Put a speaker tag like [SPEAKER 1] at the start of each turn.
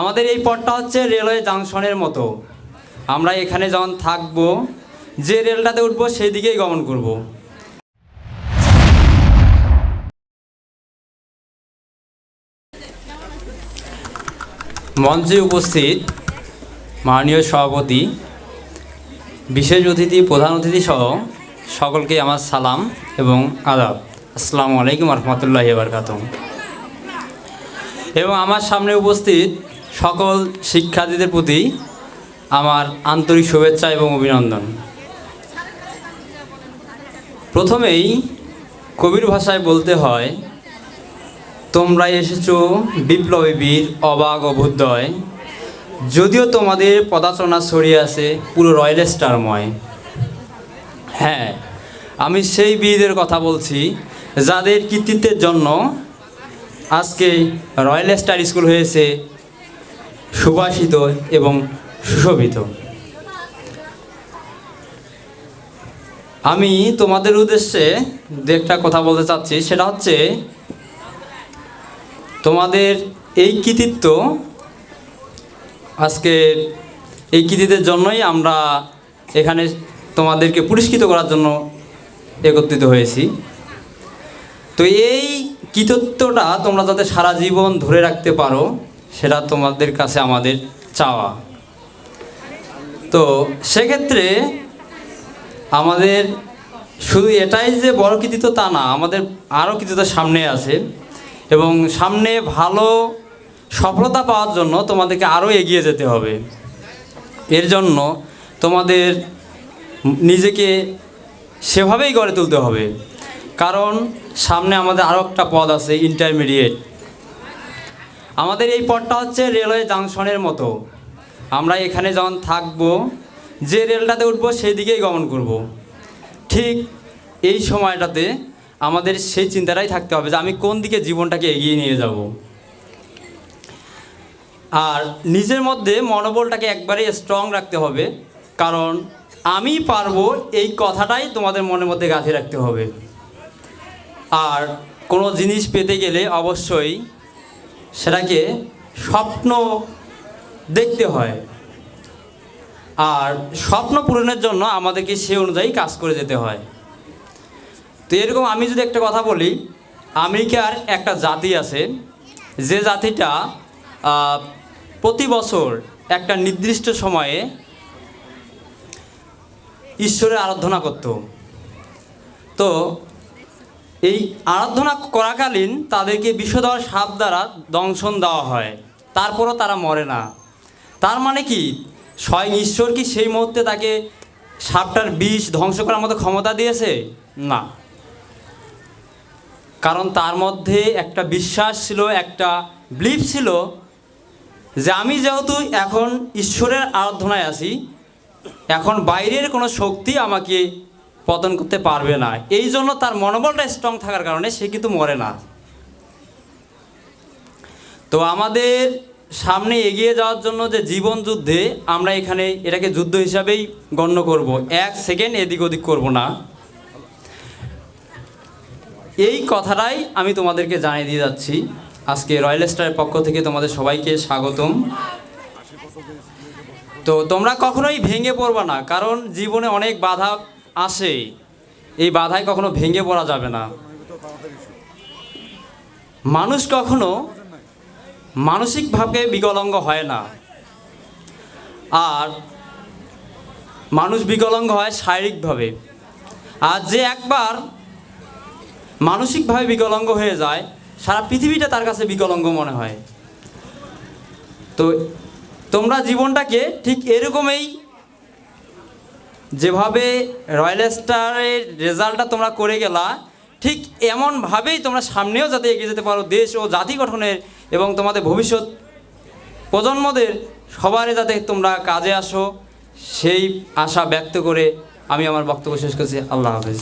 [SPEAKER 1] আমাদের এই পথটা হচ্ছে রেলওয়ে জাংশনের মতো। আমরা এখানে যখন থাকব, যে রেলটাতে উঠবো সেই দিকেই গমন করব। মঞ্চে উপস্থিত মাননীয় সভাপতি, বিশেষ অতিথি, প্রধান অতিথি সহ সকলকে আমার সালাম এবং আদাব। আসসালামু আলাইকুম রহমতুল্লাহ বরকাত এবং আমার সামনে উপস্থিত সকল শিক্ষার্থীদের প্রতি আমার আন্তরিক শুভেচ্ছা এবং অভিনন্দন। প্রথমেই কবির ভাষায় বলতে হয় তোমরা এসেছ বিপ্লবী বীর, অবাক অভ্যুদয় যদিও তোমাদের পদাচনা ছড়িয়ে আছে পুরো রয়্যাল স্টারময় হ্যাঁ আমি সেই বীরদের কথা বলছি যাদের কৃতিত্বের জন্য আজকে রয়্যাল স্টার স্কুল হয়েছে সুভাষিত এবং সুশোভিত। আমি তোমাদের উদ্দেশ্যে একটা কথা বলতে চাচ্ছি। সেটা হচ্ছে, তোমাদের এই কৃতিত্ব আজকে এই কৃতিত্বের জন্যই আমরা এখানে তোমাদেরকে পুরস্কৃত করার জন্য একত্রিত হয়েছি। তো এই কৃতিত্বটা তোমরা যাতে সারা জীবন ধরে রাখতে পারো সেটা তোমাদের কাছে আমাদের চাওয়া। তো সেক্ষেত্রে আমাদের শুধু এটাই যে বড় কৃতিত্ব তা না, আমাদের আরও কৃতিত্ব সামনে আছে এবং সামনে ভালো সফলতা পাওয়ার জন্য তোমাদেরকে আরও এগিয়ে যেতে হবে। এর জন্য তোমাদের নিজেকে সেভাবেই গড়ে তুলতে হবে। কারণ সামনে আমাদের আরও একটা পদ আছে ইন্টারমিডিয়েট আমাদের এই পথটা হচ্ছে রেলওয়ে জাংশনের মতো। আমরা এখানে যখন থাকব, যে রেলটাতে উঠবো সেই দিকেই গমন করব। ঠিক এই সময়টাতে আমাদের সেই চিন্তাটাই থাকতে হবে যে আমি কোন দিকে জীবনটাকে এগিয়ে নিয়ে যাব। আর নিজের মধ্যে মনোবলটাকে একবারেই স্ট্রং রাখতে হবে, কারণ আমি পারব এই কথাটাই তোমাদের মনের মধ্যে গাঁথে রাখতে হবে। আর কোনো জিনিস পেতে গেলে অবশ্যই সেটাকে স্বপ্ন দেখতে হয়। আর স্বপ্ন পূরণের জন্য আমাদেরকে সে অনুযায়ী কাজ করে যেতে হয়। তো এরকম আমি যদি একটা কথা বলি, আমেরিকার একটা জাতি আছে, যে জাতিটা প্রতি বছর একটা নির্দিষ্ট সময়ে ঈশ্বরের আরাধনা করত। তো এই আরাধনা করাকালীন তাদেরকে বিষধর সাপ দ্বারা দংশন দেওয়া হয়। তারপরও তারা মরে না। তার মানে কি? স্বয়ং ঈশ্বর কি সেই মুহূর্তে তাকে সাপটার বিষ ধ্বংস করার মতো ক্ষমতা দিয়েছে? না। কারণ তার মধ্যে একটা বিশ্বাস ছিল, একটা ব্লিফ ছিল যে আমি যেহেতু এখন ঈশ্বরের আরাধনায় আছি, এখন বাইরের কোনো শক্তি আমাকে পতন করতে পারবে না। এই জন্য তার মনোবলটা স্ট্রং থাকার কারণে সে কিন্তু মরে না। তো আমাদের সামনে এগিয়ে যাওয়ার জন্য যে জীবন যুদ্ধে আমরা এখানে এটাকে যুদ্ধ হিসাবেই গণ্য করব। এক সেকেন্ড এদিক ওদিক করব না। এই কথাটাই আমি তোমাদেরকে জানিয়ে দিয়ে যাচ্ছি। আজকে রয়্যাল স্টারের পক্ষ থেকে তোমাদের সবাইকে স্বাগতম। তো তোমরা কখনোই ভেঙে পড়বা না, কারণ জীবনে অনেক বাধা আসে, এই বাধায় কখনো ভেঙে পড়া যাবে না। মানুষ কখনো মানসিকভাবে বিকলাঙ্গ হয় না। আর মানুষ বিকলাঙ্গ হয় শারীরিকভাবে। আর যে একবার মানসিকভাবে বিকলাঙ্গ হয়ে যায়, সারা পৃথিবীটা তার কাছে বিকলাঙ্গ মনে হয়। তো তোমরা জীবনটাকে ঠিক এরকমই যেভাবে রয়্যাল স্টারের রেজাল্টটা তোমরা করে গেলা, ঠিক এমনভাবেই তোমরা সামনেও যাতে এগিয়ে যেতে পারো দেশ ও জাতি গঠনের এবং তোমাদের ভবিষ্যৎ প্রজন্মদের সবারই যাতে তোমরা কাজে আসো, সেই আশা ব্যক্ত করে আমি আমার বক্তব্য শেষ করছি। আল্লাহ হাফেজ।